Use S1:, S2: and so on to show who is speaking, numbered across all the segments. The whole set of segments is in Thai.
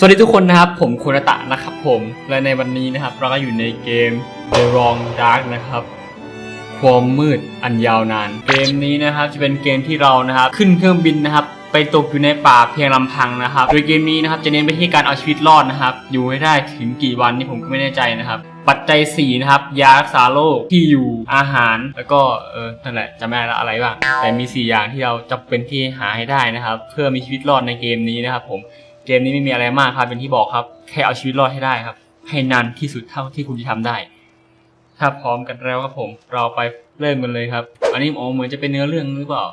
S1: สวัสดีทุกคนนะครับ ผมคุณตะนะครับผมและในวันนี้นะครับ เราก็อยู่ในเกม The Wrong Dark นะครับ ความมืดอันยาวนาน เกมนี้นะครับจะเป็นเกมที่เรานะครับขึ้นเครื่องบินนะครับ ไปตกอยู่ในป่าเพียงลำพังนะครับ โดยเกมนี้นะครับจะเน้นไปที่การเอาชีวิตรอดนะครับ อยู่ให้ได้ถึงกี่วันนี่ผมก็ไม่แน่ใจนะครับ ปัจจัย4นะครับยารักษาโรคที่อยู่อาหาร แล้วก็เออนั่นแหละจำไม่ได้ละอะไรบ้างแต่มี 4 อย่างที่เราจำเป็นที่หาให้ได้นะครับ เพื่อมีชีวิตรอดในเกมนี้นะครับผม เกมนี้ไม่มีอะไรมากครับเป็นที่บอกครับ แค่เอาชีวิตรอดให้ได้ครับ ให้นานที่สุดเท่าที่คุณจะทำได้ ถ้าพร้อมกันแล้วครับผม เราไปเริ่มกันเลยครับ อันนี้อ๋อเหมือนจะเป็นเนื้อเรื่องหรือเปล่า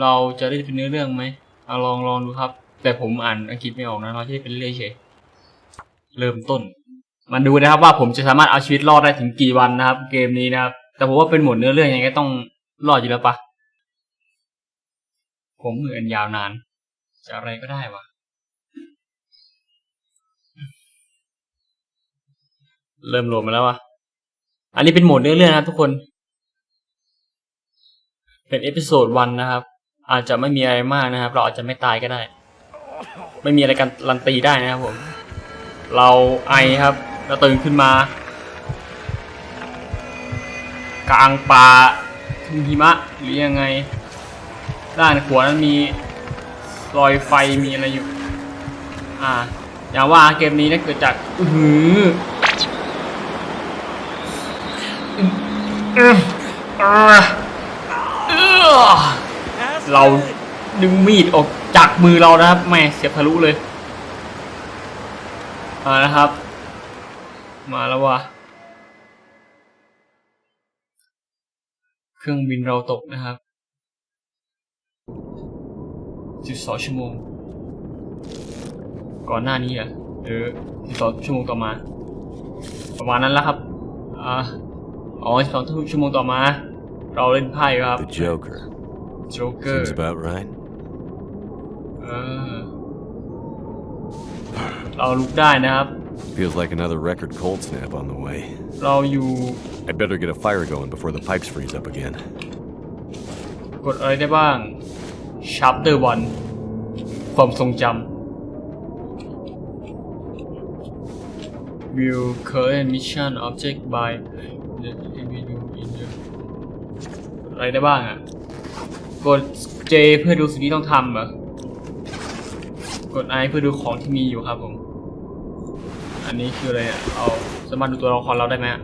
S1: เราจะได้เป็นเนื้อเรื่องไหมเอาลองลองดูครับ แต่ผมอ่านอังกฤษไม่ออกนะเราจะได้เป็นเรื่อยเฉยเริ่มต้นมาดูนะครับว่าผมจะสามารถเอาชีวิตรอดได้ถึงกี่วันนะครับ เกมนี้นะครับ แต่ผมว่าเป็นหมวดเนื้อเรื่องยังไงต้องรอดอยู่แล้วปะผมเหมือนยาวนาน จะอะไรก็ได้วะเริ่มโหลดมาแล้ววะอันนี้เป็นโหมดเนื้อเรื่องนะครับทุกคน เป็นเอพิโซดวันนะครับ อาจจะไม่มีอะไรมากนะครับ เราอาจจะไม่ตายก็ได้ ไม่มีอะไรกันรันตีได้นะครับผม เราไอครับเราตื่นขึ้นมา กลางป่าทุ่งหิมะหรือยังไง ด้านขวานั้นมี รอยไฟมีอะไรอยู่ อ่า อย่างว่าเกมนี้นะเกิดจาก อือหือเราดึงมีดออกจากมือเรานะครับแม่เสียบทะลุเลย มาแล้วครับ มาแล้ววะเครื่องบินเราตกนะครับ 12 ชั่วโมง ก่อนหน้านี้อะหรือ12 ชั่วโมงต่อมา ประมาณนั้นแล้วครับอ่าอ๋อ12ชั่วโมงต่อมา เราเล่นไพ่ครับ
S2: The Joker.
S1: โจ๊กเกอร์
S2: Seems about right.
S1: เออเราลุกได้นะครับ
S2: Feels like another record cold snap on the way.
S1: เราอยู่
S2: I'd better get a fire going before the pipes freeze up again.
S1: กดอะไรได้บ้าง chapter 1 ความทรงจำ view current mission object by the individual in the อะไรได้บ้างอะ กด J เพื่อดูสิ่งที่ต้องทำเหรอ กด I เพื่อดูของที่มีอยู่ครับผม อันนี้คืออะไรอะ เอาสามารถดูตัวละครเราได้ไหมอะ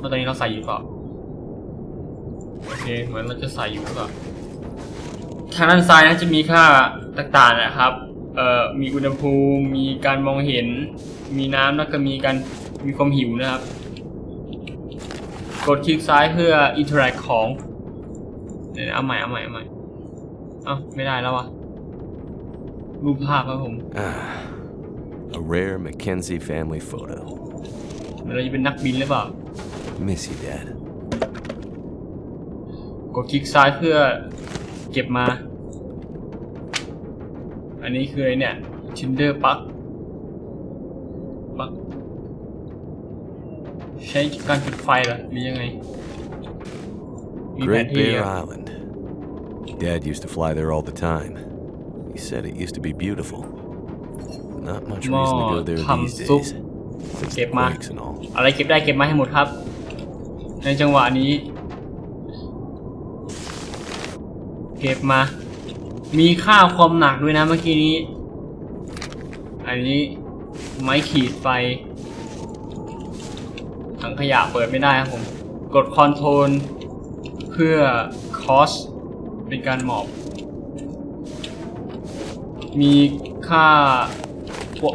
S1: ว่าตอนนี้เราใส่อยู่เปล่าโอเค เหมือนเราจะใส่อยู่หรือเปล่า ทางด้านซ้ายนะจะมีค่าต่างๆนะครับ เอ่อ มีอุณหภูมิ มีการมองเห็น มีน้ำแล้วก็มีการมีความหิวนะครับ กดคลิกซ้ายเพื่อ interact ของเดี๋ยวนะเอาใหม่เอาใหม่เอาใหม่เอ้าไม่ได้แล้ววะรูปภาพครับผม
S2: Ah, a rare Mackenzie family photo.
S1: เราจะเป็นนักบินหรือเปล่า
S2: Miss you, Dad.
S1: กดคลิกซ้ายเพื่อ เก็บมา อันนี้คือไอเนี่ย Tinder ปักปักใช้การจุดไฟเหรอหรือยังไง มีแผน
S2: Great
S1: ที่
S2: Bear
S1: อะ
S2: Island. Dad used to fly there all the time. He said it used to be beautiful. Not much reason to go there
S1: Tham
S2: these
S1: súc.
S2: days. Since the
S1: Kẹp mà.
S2: quakes and all.
S1: อะไรเก็บได้เก็บมาให้หมดครับ ในจังหวะนี้ เก็บมา มีค่าความหนักด้วยนะเมื่อกี้นี้ อันนี้ไม้ขีดไฟถังขยะเปิดไม่ได้ครับผม กดคอนโทรลเพื่อคอสเป็นการหมอบ มีค่าพวก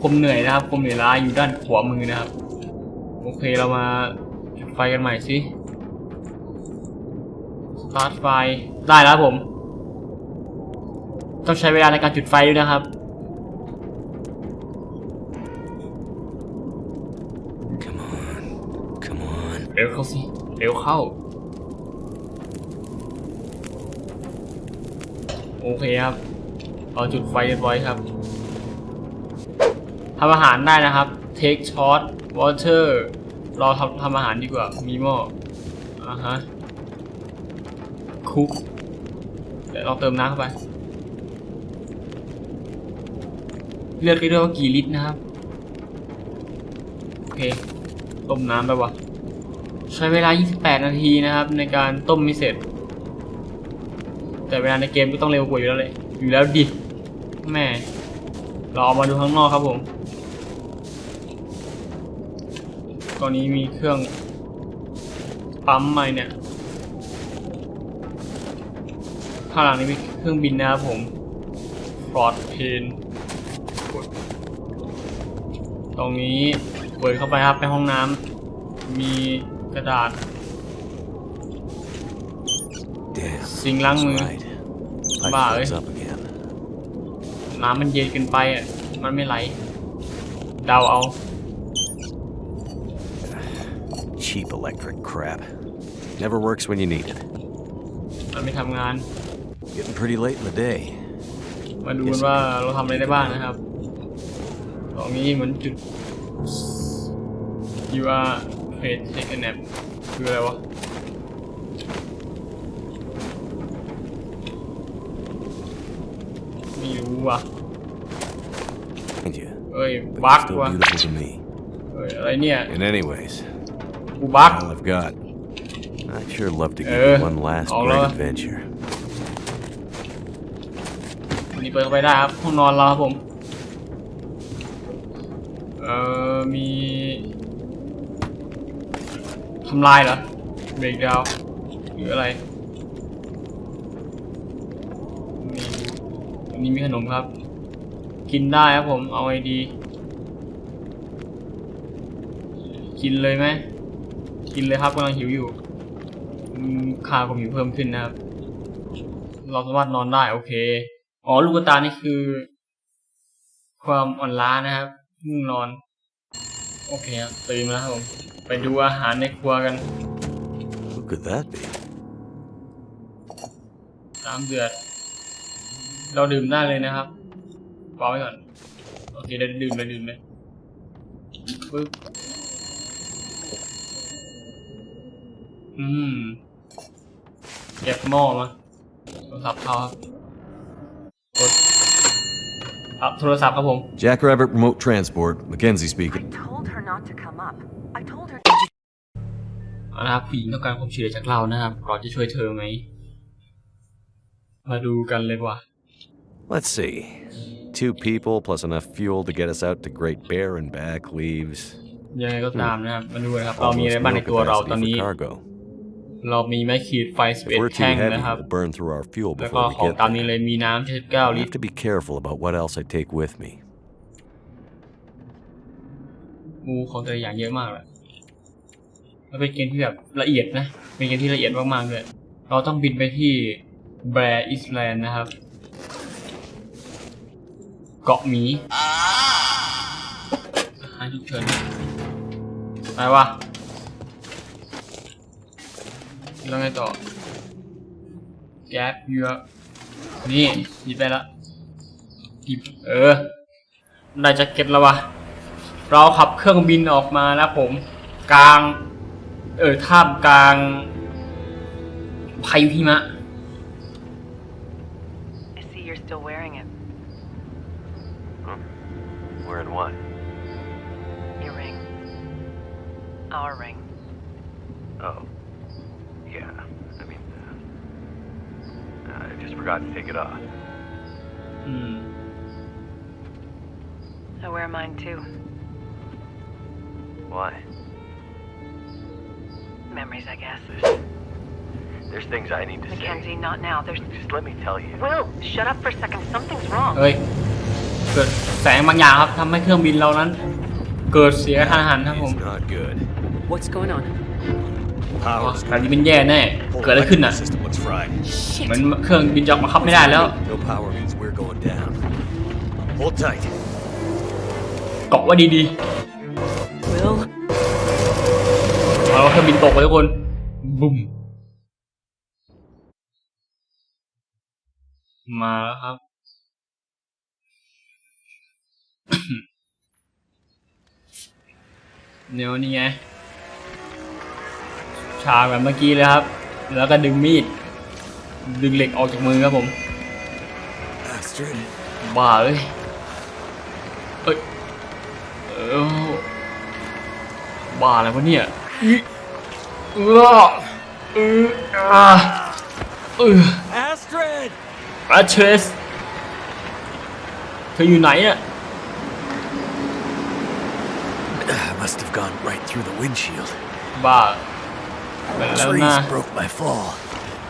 S1: ความเหนื่อยนะครับความเหนื่อยล้าอยู่ด้านขวามือนะครับ โอเคเรามาจุดไฟกันใหม่สิ สตาร์ทไฟได้แล้วครับผม ต้องใช้เวลาในการจุดไฟด้วยนะครับ
S2: Come on. Come on.
S1: เร็วเข้าสิเร็วเข้า โอเคครับเราจุดไฟเรียบร้อยครับทำอาหารได้นะครับ take shot water เราทำทำอาหารดีกว่า มีหม้ออ่าฮะ คุก เดี๋ยวเราเติมน้ำเข้าไป เลือกได้ด้วยว่ากี่ลิตรนะครับ โอเค ต้มน้ำไปวะ ใช้เวลา 28 นาทีนะครับ ในการต้มไม่เสร็จ แต่เวลาในเกมก็ต้องเร็วกว่าอยู่แล้วเลย อยู่แล้วดิแม่เราเอามาดูข้างนอกครับผม ตอนนี้มีเครื่องปั๊มใหม่เนี่ยางหลังนี้มีเครื่องบินนะครับผมฟลอดเพนตรงนี้เปิดเข้าไปครับไปห้องน้ำมีกระดาษ
S2: Damn.
S1: Xinh lăng
S2: that's
S1: người.
S2: right. Pipe
S1: Bà
S2: floods
S1: ơi.
S2: up again.
S1: น้ำมันเย็นเกินไปอะมันไม่ไหลเดาเอา
S2: Cheap electric crap. Never works when you need it.
S1: มันไม่ทำงาน
S2: Getting pretty late in the day.
S1: มาดูกันว่าเราทำอะไรได้บ้างนะครับ ตรงนี้เหมือนจุด you are great take a nap คืออะไรวะ ไม่รู้ว่ะ
S2: Mind you,
S1: เอ้ย
S2: but
S1: บั๊
S2: you're
S1: ก
S2: still
S1: ว่ะ
S2: beautiful to me.
S1: เอ้ย อะไรเนี่ย
S2: And anyways,
S1: กูบั๊ก
S2: all I've got. I'd sure love to give
S1: Eh,
S2: you one last
S1: all
S2: great
S1: right.
S2: adventure.
S1: วันนี้เปิดเข้าไปได้ครับห้องนอนเราครับผม เอ่อ มีทำลายเหรอเบรกดาวหรืออะไรมีอันนี้มีขนมครับ กินได้ครับผม เอาไอดี กินเลยไหม กินเลยครับกำลังหิวอยู่คาผมหิวเพิ่มขึ้นนะครับ เราสามารถนอนได้ โอเค อ๋อลูกตานี่คือ ความอ่อนล้านะครับง่วงนอน โอเคครับตื่นมาแล้วครับผมไปดูอาหารในครัวกัน
S2: Who could that be?
S1: น้ำเดือด เราดื่มได้เลยนะครับวางไว้ก่อน โอเคเดี๋ยวดื่มเลยดื่มเลยปึ๊บอืมเก็บหม้อมาโทรศัพท์เขาครับกด รับโทรศัพท์ครับผม
S2: Jackrabbit Remote Transport, Mackenzie
S3: I
S2: speaking.
S3: told her not to come up. I told her.
S1: เอาละครับผู้หญิงต้องการความช่วยเหลือจากเรานะครับเราจะช่วยเธอไหม มาดูกันเลยว่า
S2: Let's see. Two people plus enough fuel to get us out to Great Bear and back leaves
S1: ยังไงก็ตามนะครับ มาดูนะครับ เรามี
S2: almost
S1: อะไรบ้างใน
S2: no
S1: ตัวเราตอน
S2: capacity
S1: นี้
S2: for cargo.
S1: เรามีไม้ขีดไฟ
S2: If we're
S1: 11
S2: too
S1: แท่ง
S2: heavy,
S1: นะครับ
S2: we'll burn through our fuel
S1: แล้วก็
S2: before we
S1: ของ
S2: get
S1: ตามนี้
S2: there.
S1: เลยมีน้ำ79
S2: I
S1: ลิต
S2: have
S1: ร
S2: to be careful about what else I take with me.
S1: มูของแต่ละอย่างเยอะมากเลยแล้วเป็นเกมที่แบบละเอียดนะ เป็นเกมที่ละเอียดมากๆเลย เราต้องบินไปที่แบร์อิสแลนด์นะครับ เกาะหมีอายุเชิญไปวะ แล้วไงต่อ แก๊ปเยอะ นี่หยิบไปละหยิบเออ ได้แจ็คเก็ตแล้ววะ เราขับเครื่องบินออกมาแล้วผม กลาง เออท่ามกลางพายุหิมะ
S3: I see you're still wearing it.
S2: Wearing what?
S3: Your ring. Our ring.
S2: Oh. just forgot to take it off.
S1: อืม
S3: I wear mine too.
S2: Why?
S3: Memories, I guess.
S2: There's things I need to
S3: Mackenzie, not now. There's.
S2: Just let me tell you.
S3: Will, shut up for a second. Something's wrong.
S1: เฮ้ย เกิดแสงบางอย่างครับทำให้เครื่องบินเรานั้น เกิดเสียกระทันหันครับผม
S2: It's not good.
S3: What's going on?
S1: อ๋อแต่นี้เป็นแย่แน่ เกิดอะไรขึ้นน่ะ
S2: System looks fried.
S1: เหมือนเครื่องบินจะบังคับไม่ได้แล้ว
S2: No power means we're going down. Hold tight.
S1: เกาะไว่าดี
S3: Will.
S1: ๆเอาเครื่องบินตกไปทุกคนบุ้มมาแล้วครับ เดี๋ยวนี่ไง ชาแบบเมื่อกี้เลยครับ แล้วก็ดึงมีด ดึงเหล็กออกจากมือครับผม
S2: Bastard.
S1: บ้าเลยเอ้ยเออบ้าอะไรวะเนี่ยอิเออเอออ่าเออ
S2: Astrid!
S1: อาเทรสเธออยู่ไหนอะ
S2: I must have gone right through the windshield.
S1: บ้า ไปแล้วนะ
S2: Trees broke my fall.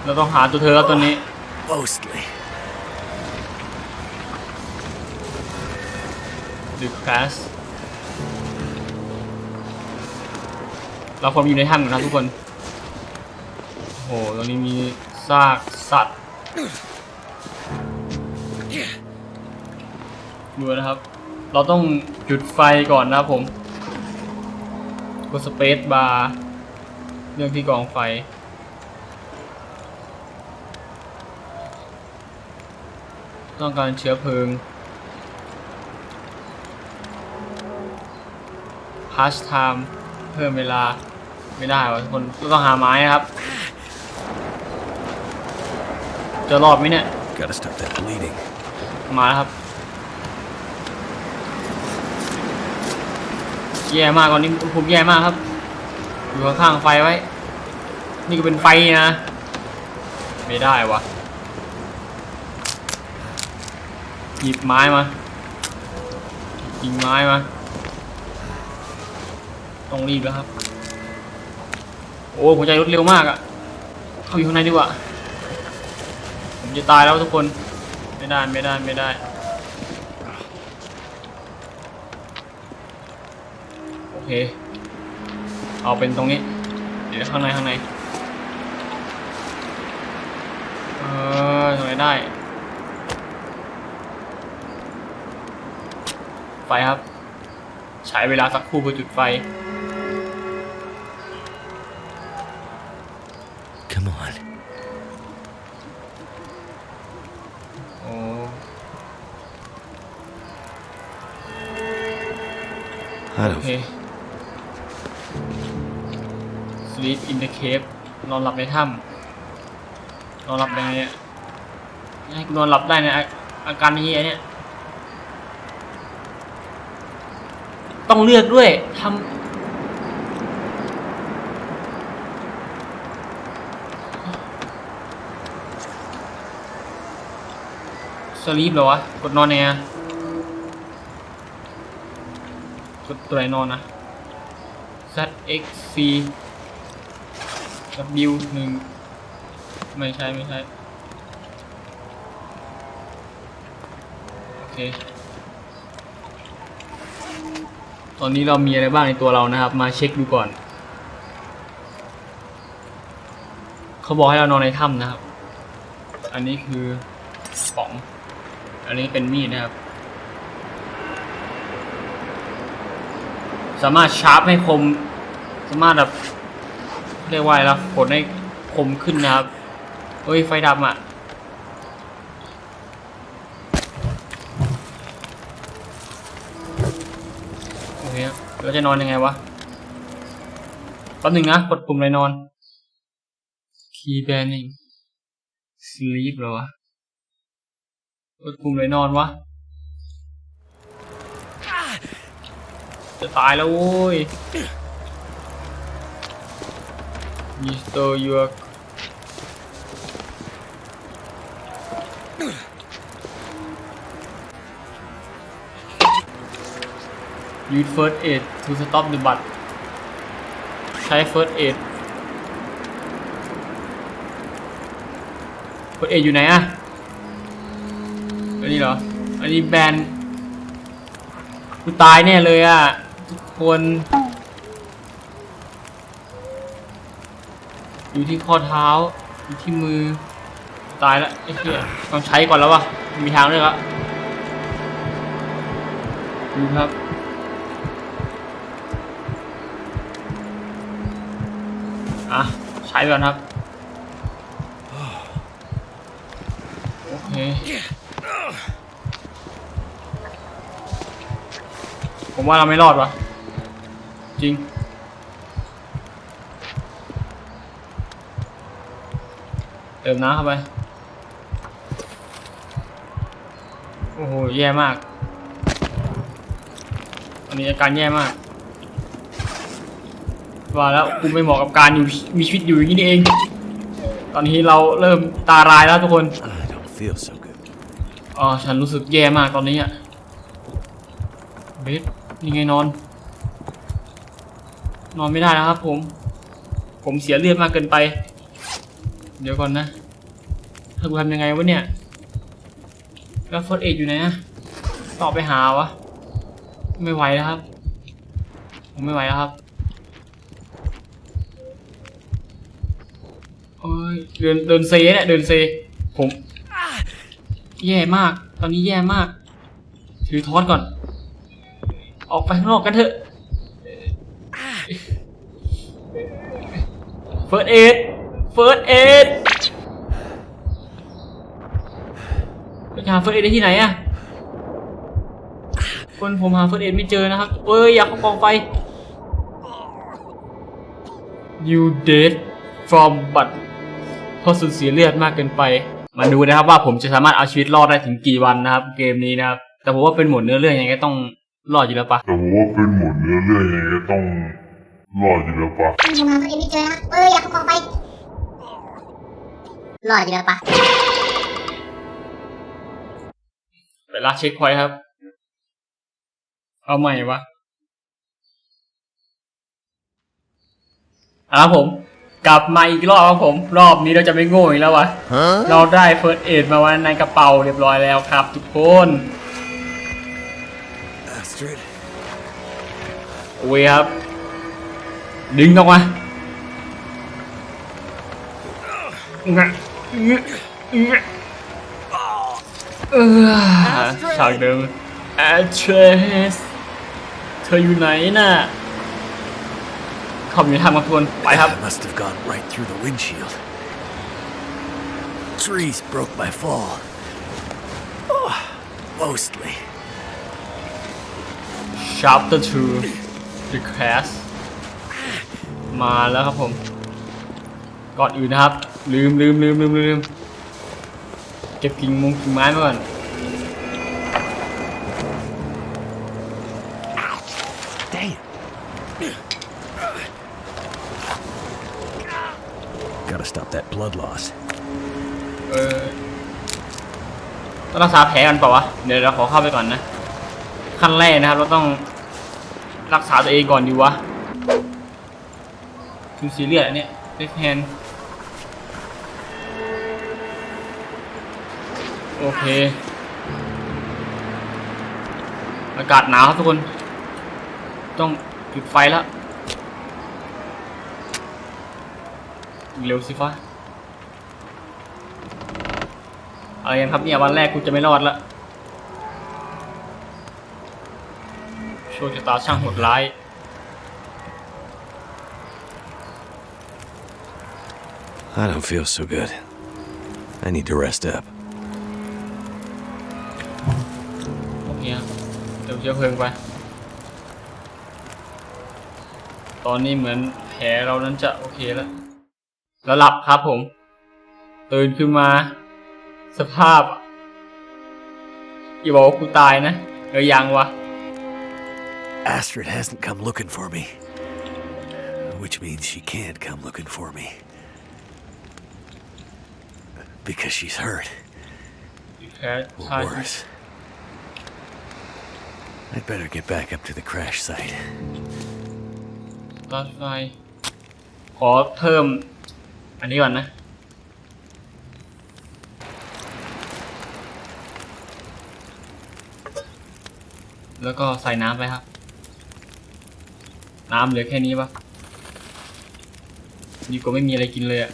S1: เราต้องหาตัวเธอแล้วตอนนี้
S2: Mostly.
S1: The Class เราควรอยู่ในถ้ำกันนะทุกคน โอ้โห ตรงนี้มีซากสัตว์ดูนะครับ เราต้องจุดไฟก่อนนะครับผม กดสเปซบาร์ เรื่องที่กองไฟ ต้องการเชื้อเพลิงพัชไทม์เพิ่มเวลาไม่ได้วะทุกคนต้องหาไม้นะครับ จะรอดไหมเนี่ย
S2: Gotta stop that bleeding.
S1: มาแล้วครับ แย่มากตอนนี้อุณหภูมิแย่มากครับ อยู่ข้างๆไฟไว้ นี่ก็เป็นไฟนะ ไม่ได้วะ หยิบไม้มายิงไม้มา ต้องรีบแล้วครับ โอ้หัวใจรวดเร็วมากอะเข้าอยู่ข้างในดีกว่า ผมจะตายแล้วทุกคน ไม่ได้ไม่ได้ไม่ได้โอเค เอาเป็นตรงนี้ เดี๋ยวข้างในข้างใน เออตรงไหนได้ ไฟครับ ใช้เวลาสักครู่เพื่อจุดไฟ
S2: Come on.
S1: โอ้
S2: Out
S1: โอ
S2: of
S1: เค sleep in the cave นอนหลับในถ้ำนอนหลับยังไงเนี่ยให้กูนอนหลับได้ในอาการนี้ยเนี่ย ต้องเลือกด้วยทำสลีปเหรอวะ กดนอนไงอะกดตัวไหนนอนนะ Z X C W หนึ่งไม่ใช่ไม่ใช่โอเคตอนนี้เรามีอะไรบ้างในตัวเรานะครับ มาเช็คดูก่อน เขาบอกให้เรานอนในถ้ำนะครับ อันนี้คือป๋อง อันนี้เป็นมีดนะครับ สามารถชาร์ปให้คม สามารถแบบ เรียกว่าอะไรล่ะกดให้คมขึ้นนะครับ เฮ้ย ไฟดับอะ โอเคเราจะนอนยังไงวะแป๊บหนึ่งนะ กดปุ่มอะไรนอน key banning sleep เหรอวะ กดปุ่มอะไรนอนวะ จะตายแล้วโว้ย Mr. York Use first aid to stop the blood ใช้ first aid first aid อยู่ไหนอะอันนี้เหรอ อันนี้แบนกูตายแน่เลยอะทุกคน อยู่ที่ข้อเท้า อยู่ที่มือ ตายแล้วไอ้เหี้ยต้องใช้ก่อนแล้ววะมีทางด้วยละดูครับอะใช้ไปก่อนครับโอเคผมว่าเราไม่รอดวะจริง ติมน้ำเข้าไป โอ้โห แย่มากตอนนี้อาการแย่มาก ว่าแล้วกูไม่เหมาะกับการอยู่มีชีวิตอยู่อย่างนี้นี่เอง ตอนนี้เราเริ่มตารายแล้วทุกคน
S2: I don't feel so good.
S1: อ๋อ ฉันรู้สึกแย่มากตอนนี้อะเบสนี่ไงนอน นอนไม่ได้แล้วครับผม ผมเสียเลือดมากเกินไป เดี๋ยวก่อนนะ ถ้ากูทำยังไงวะเนี่ย แล้วเฟิร์สเออยู่ไหนอะต่อไปหาวะ ไม่ไหวแล้วครับ ผมไม่ไหวแล้วครับโอ้ยเดินเดินเซเนี่ยเดินเซ ผม แย่มาก ตอนนี้แย่มาก ถือทอสก่อน ออกไปข้างนอกกันเถอะเฟิร์สเอ็ดเฟิร์สเอ็ดไป หาเฟิร์สเอ็ดได้ที่ไหนอะคนผมหาเฟิร์สเอ็ดไม่เจอนะครับเอ้ยอยากเข้ากองไฟ you dead from but เพราะสูญเสียเลือดมากเกินไป มาดูนะครับว่าผมจะสามารถเอาชีวิตรอดได้ถึงกี่วันนะครับ เกมนี้นะครับ แต่ผมว่าเป็นหมวดเนื้อเรื่องยังไงก็ต้องรอดอยู่แล้วปะ
S4: แต่ผมว่าเป็นหมวดเนื้อเรื่องยังไงก็ต้องรอดอยู่แล้วปะ
S5: ผมหาตัวเองไม่เจอนะเอ้ยอยากเข้ากองไฟรอดอยู่แล้วปะ
S1: ไป ลากเช็คพอยต์ครับ เอาใหม่วะเอาละครับผม กลับมาอีกรอบครับผม รอบนี้เราจะไม่โง่อีกแล้ววะ
S2: Huh?
S1: เราได้เฟิร์สเอดมาไว้ในกระเป๋าเรียบร้อยแล้วครับ ทุกคน
S2: Astrid.
S1: โอ้ยครับ ดึงออกมางะงะงะ เออฉากเดิมแอดเทรสเธออยู่ไหนน่ะเขอบอยู่ทางมาทุกคนไปครับ
S2: That must have gone right through the windshield. Trees broke my fall. Oh, mostly.
S1: chapter 2 the class มาแล้วครับผม ก่อนอื่นนะครับ ลืมลืมลืมลืมลืม เก็บกิ่งมงกิ่งไม้มาก่อน
S2: Damn. Gotta stop that blood loss.
S1: เออต้องรักษาแผลกันเปล่าวะ เดี๋ยวเราขอเข้าไปก่อนนะ ขั้นแรกนะครับ เราต้องรักษาตัวเองก่อนดีวะดูซีเรียสอันเนี้ยเล็กแฮน โอเค อากาศหนาวครับทุกคน ต้องจุดไฟแล้ว เร็วสิฟ้าอะไรกันครับเนี่ยวันแรกกูจะไม่รอดละโชคชะตาช่างโหดร้าย
S2: I don't feel so good. I need to rest up.
S1: เดี๋ยวเชื้อเพลิงไป ตอนนี้เหมือนแผลเรานั้นจะโอเคแล้ว แล้วหลับครับผม ตื่นขึ้นมา สภาพอย่าบอกว่ากูตายนะเออยังวะ
S2: Astrid hasn't come looking for me. Which means she can't come looking for me. Because she's hurt.
S1: แผล
S2: Or
S1: ใช่
S2: worse. I'd better get back up to the crash site.
S1: รถไฟขอเพิ่ม อันนี้ก่อนนะ แล้วก็ใส่น้ำไปครับ น้ำเหลือแค่นี้ปะดีกว่าไม่มีอะไรกินเลยอะ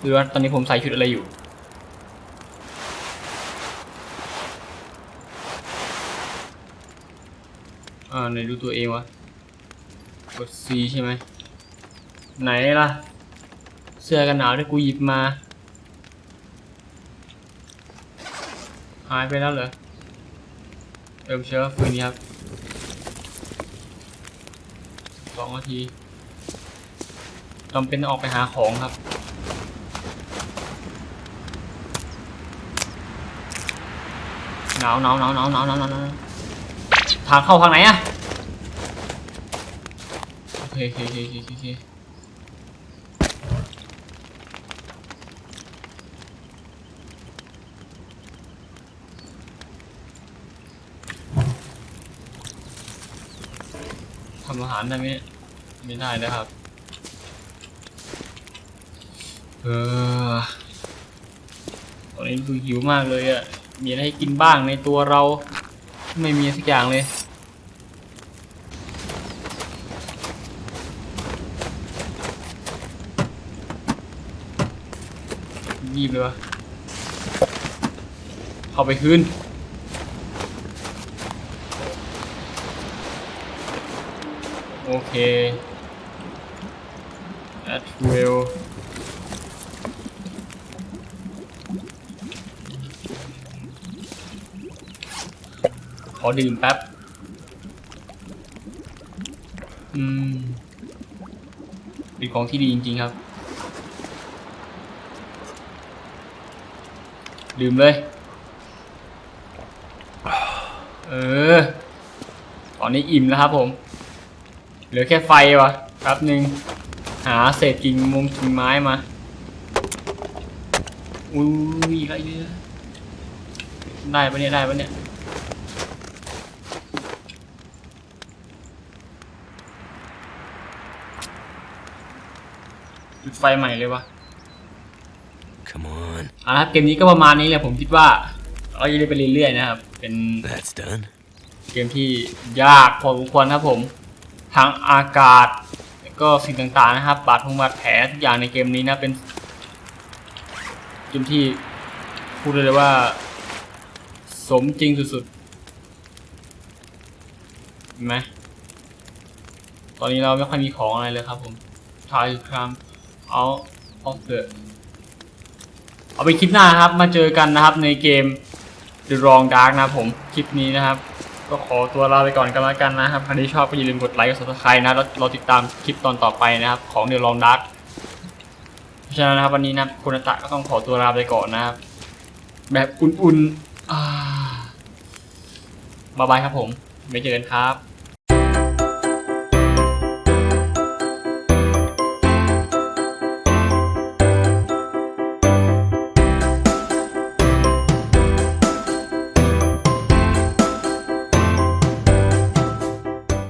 S1: หรือว่าตอนนี้ผมใส่ชุดอะไรอยู่ ไหนดูตัวเองวะ กด C ใช่ไหม ไหนล่ะ เสื้อกันหนาวที่กูหยิบมา หายไปแล้วเหรอ เอิมเชื้อฟืนนี้ครับสองนาทีจำเป็นออกไปหาของครับหนาวหนาวหนาวหนาวหนาวหนาวทางเข้าทางไหนอะ เคโอเคโอเคโอเคโอเคทำอาหารได้ไหมไม่ได้นะครับ เออตอนนี้รู้สึกหิวมากเลยอะ่ะ มีอะไรให้กินบ้างในตัวเรา ไม่มีสักอย่างเลย ยีบเลยวะเข้าไปคืนโอเค at will ขอดื่มแป๊บ อืม เป็นของที่ดีจริง ๆ ครับ ดื่มเลย เออ ตอนนี้อิ่มแล้วครับผม เหลือแค่ไฟวะแป๊บหนึ่งหาเศษกิ่งมงกิ่งไม้มา อุ้ยอะไรเนี่ยได้ปะเนี่ยได้ปะเนี่ยจุดไฟใหม่เลยวะ
S2: Come on.
S1: เอาละครับเกมนี้ก็ประมาณนี้แหละผมคิดว่าเราจะได้ไปเรื่อยๆนะครับ เป็น
S2: That's done.
S1: เกมที่ยากพอสมควรครับผมทั้งอากาศแล้วก็สิ่งต่างๆนะครับบาดทงบาดแผลทุกอย่างในเกมนี้นะเป็นเกมที่พูดได้เลยว่า สมจริงสุดๆเห็นไหมตอนนี้เราไม่ค่อยมีของอะไรเลยครับผมทายคราม เอาไปคลิปหน้าครับ มาเจอกันนะครับในเกม The Wrong Dark นะผมคลิปนี้นะครับ ก็ขอตัวลาไปก่อนกันแล้วกันนะครับใครที่ชอบก็อย่าลืมกดไลค์กด subscribe นะแล้วเราติดตามคลิปตอนต่อไปนะครับ ของ The Wrong Dark เพราะฉะนั้นนะครับวันนี้นะคุณตะก็ต้องขอตัวลาไปก่อนนะครับ แบบอุ่นๆอ่าบายบายครับผมไม่เจอกันครับ